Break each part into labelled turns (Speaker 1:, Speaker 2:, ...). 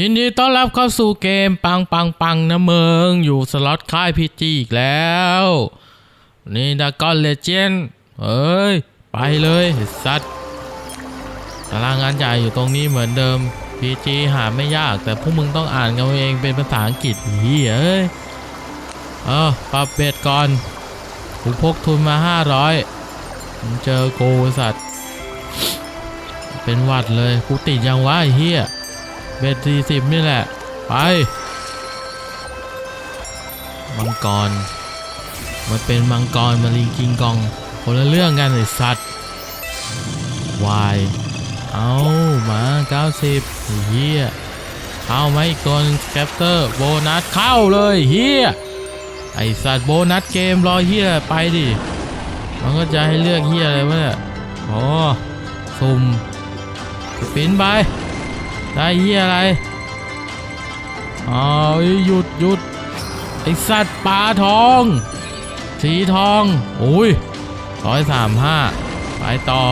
Speaker 1: ยินดีต้อนรับเข้าสู่เกมปังปังปังนะเมืองอยู่สล็อตค่ายพีจีอีกแล้ว นี่ดากอนเลเจนเอ้ย ไปเลยสัตว์ตารางงานใหญ่อยู่ตรงนี้เหมือนเดิม PG หาไม่ยาก แต่พวกมึงต้องอ่านกันเอาเองเป็นภาษาอังกฤษเฮียเอ้ยเออปรับเบ็ดก่อนกูพกทุนมา 500มึงเจอกูสัตว์เป็นวัดเลยกูติดยังวะไอ้เฮีย เบ็ดสี่สิบนี่แหละ ไป มังกร มันเป็นมังกรมาลิงกิงกอง คนละเรื่องกันไอสัตว์วายเอามา90ไอ้เฮียเข้ามอีกตัวนึงแคปเตอร์โบนัสเข้าเลยเฮียไอสัตว์โบนัสเกมรอเฮียไปดิ มันก็จะให้เลือกเฮียอะไรวะเนี่ยโอ้สุ่มสปินไป ได้เฮียอะไรอ๋อหยุดหยุดไอสัตว์ปลาทอง สีทองโอ้ยร้อยสามห้าไปต่อ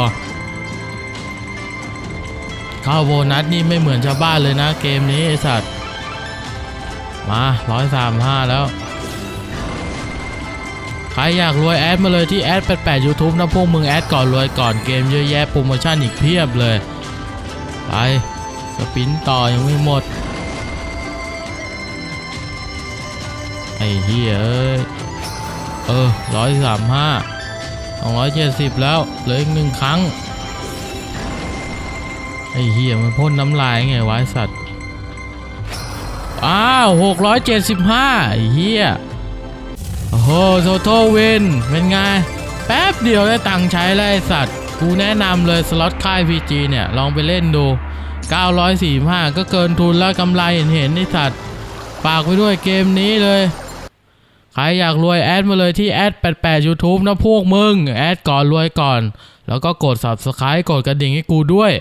Speaker 1: เข้าโบนัสนี่ไม่เหมือนชาวบ้านเลยนะเกมนี้ไอสัตว์ มาร้อยสามห้าแล้ว ใครอยากรวยแอดมาเลยที่แอด88 YouTube นะพวกมึงแอดก่อนรวยก่อนเกมเยอะแยะโปรโมชั่นอีกเพียบเลย ไป สปินต่อยังไม่หมด ไอ้เฮียเอ้ยเออร้อยสามห้าสองร้อยเจ็ดสิบแล้วเหลืออีกหนึ่งครั้ง ไอ้เฮียมันพ่นน้ำลายไงวะไอ้สัตว์อ้าวหกร้อยเจ็ดสิบห้าไอ้เฮียโอ้โหโทโทวินเป็นไง แป๊บเดียวได้ตังค์ใช้แล้วไอ้สัตว์ กูแนะนำเลยสล็อตค่าย PG เนี่ย ลองไปเล่นดู 945 ก็เกินทุนแล้วกำไรเห็นเห็นๆไอสัตว์ฝากไว้ด้วยเกมนี้เลย ใครอยากรวยแอดมาเลยที่แอด88 YouTube นะพวกมึง แอดก่อนรวยก่อน แล้วก็กด Subscribe กดกระดิ่งให้กูด้วย